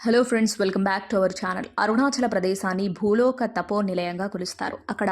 Hello friends welcome back to our channel Arunachala ప్రదేశాన్ని భూలోక తపో నిలయంగా కొలుస్తారు. అక్కడ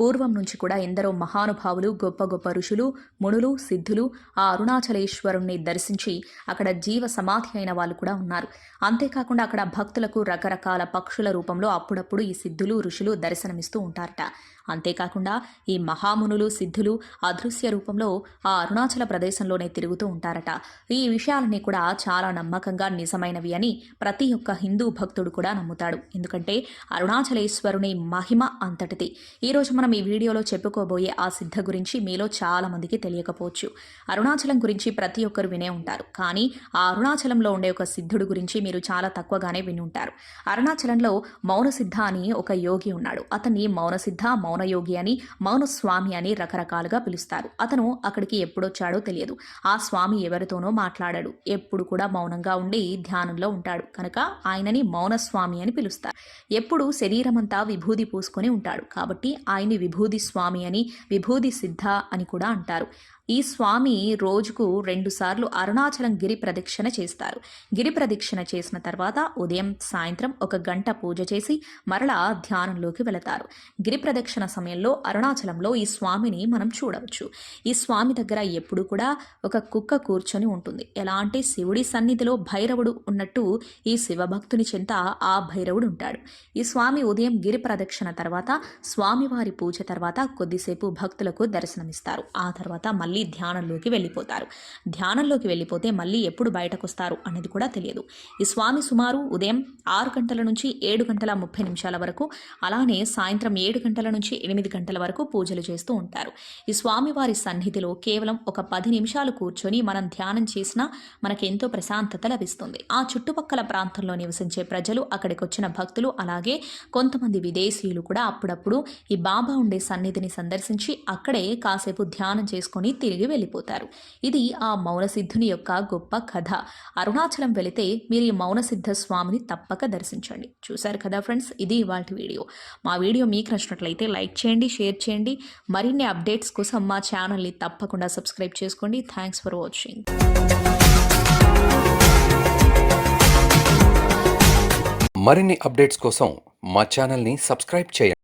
పూర్వం నుంచి కూడా ఎందరో మహానుభావులు గొప్ప గొప్ప ఋషులు మునులు సిద్ధులు ఆ అరుణాచలేశ్వరుణ్ణి దర్శించి అక్కడ జీవ సమాధి అయిన వాళ్ళు కూడా ఉన్నారు. అంతేకాకుండా అక్కడ భక్తులకు రకరకాల పక్షుల రూపంలో అప్పుడప్పుడు ఈ సిద్ధులు ఋషులు దర్శనమిస్తూ ఉంటారట. అంతేకాకుండా ఈ మహామునులు సిద్ధులు అదృశ్య రూపంలో ఆ అరుణాచల ప్రదేశంలోనే తిరుగుతూ ఉంటారట. ఈ విషయాలన్నీ కూడా చాలా నమ్మకంగా నిజమైనవి అని ప్రతి ఒక్క హిందూ భక్తుడు కూడా నమ్ముతాడు. ఎందుకంటే అరుణాచలేశ్వరుని మహిమ అంతటిది. ఈరోజు మనం ఈ వీడియోలో చెప్పుకోబోయే ఆ సిద్ధ గురించి మీలో చాలా మందికి తెలియకపోవచ్చు. అరుణాచలం గురించి ప్రతి ఒక్కరు వినే ఉంటారు. కానీ ఆ అరుణాచలంలో ఉండే ఒక సిద్ధుడు గురించి మీరు చాలా తక్కువగానే విని ఉంటారు అరుణాచలంలో మౌనసిద్ధ అని ఒక యోగి ఉన్నాడు. అతన్ని మౌనసిద్ధ మౌనయోగి అని మౌనస్వామి అని రకరకాలుగా పిలుస్తారు. అతను అక్కడికి ఎప్పుడొచ్చాడో తెలియదు. ఆ స్వామి ఎవరితోనో మాట్లాడాడు. ఎప్పుడు కూడా మౌనంగా ఉండి ధ్యానంలో ఉంటాడు. కనుక ఆయనని మౌనస్వామి అని పిలుస్తారు. ఎప్పుడు శరీరమంతా విభూది పూసుకొని ఉంటాడు. కాబట్టి ఆయన్ని విభూది స్వామి అని విభూది సిద్ధ అని కూడా అంటారు. ఈ స్వామి రోజుకు రెండుసార్లు అరుణాచలం గిరి ప్రదక్షిణ చేస్తారు. గిరి ప్రదక్షిణ చేసిన తర్వాత ఉదయం సాయంత్రం ఒక గంట పూజ చేసి మరలా ధ్యానంలోకి వెళతారు. గిరి ప్రదక్షిణ సమయంలో అరుణాచలంలో ఈ స్వామిని మనం చూడవచ్చు. ఈ స్వామి దగ్గర ఎప్పుడు కూడా ఒక కుక్క కూర్చొని ఉంటుంది. ఎలా అంటే శివుడి సన్నిధిలో భైరవుడు ఉన్నట్టు ఈ శివభక్తుని చెంత ఆ భైరవుడు ఉంటాడు. ఈ స్వామి ఉదయం గిరి ప్రదక్షిణ తర్వాత స్వామివారి పూజ తర్వాత కొద్దిసేపు భక్తులకు దర్శనమిస్తారు. ఆ తర్వాత మళ్ళీ ధ్యానంలోకి వెళ్ళిపోతారు. ధ్యానంలోకి వెళ్ళిపోతే మళ్ళీ ఎప్పుడు బయటకు వస్తారు అనేది కూడా తెలియదు. ఈ స్వామి సుమారు ఉదయం ఆరు గంటల నుంచి ఏడు గంటల ముప్పై నిమిషాల వరకు అలానే సాయంత్రం ఏడు గంటల నుంచి ఎనిమిది గంటల వరకు పూజలు చేస్తూ ఉంటారు. ఈ స్వామివారి సన్నిధిలో కేవలం ఒక పది నిమిషాలు కూర్చొని మనం ధ్యానం చేసినా మనకి ఎంతో ప్రశాంతత లభిస్తుంది. ఆ చుట్టుపక్కల ప్రాంతంలో నివసించే ప్రజలు అక్కడికి వచ్చిన భక్తులు అలాగే కొంతమంది విదేశీయులు కూడా అప్పుడప్పుడు ఈ బాబా ఉండే సన్నిధిని సందర్శించి అక్కడే కాసేపు ధ్యానం చేసుకొని తిరిగి వెళ్ళిపోతారు. ఇది ఆ మౌనసిద్ధుని యొక్క గొప్ప కథ. అరుణాచలం వెళితే మీరు ఈ మౌనసిద్ధ స్వామిని తప్పక దర్శించండి. చూశారు కదా ఫ్రెండ్స్ ఇది ఇవాళ వీడియో. మా వీడియో మీకు నచ్చినట్లయితే లైక్ చేయండి షేర్ చేయండి. మరిన్ని అప్డేట్స్ కోసం మా ఛానల్ని తప్పకుండా సబ్స్క్రైబ్ చేసుకోండి. Thanks for watching. మరిన్ని అప్డేట్స్ కోసం మా ఛానల్ని సబ్స్క్రైబ్ చేయండి.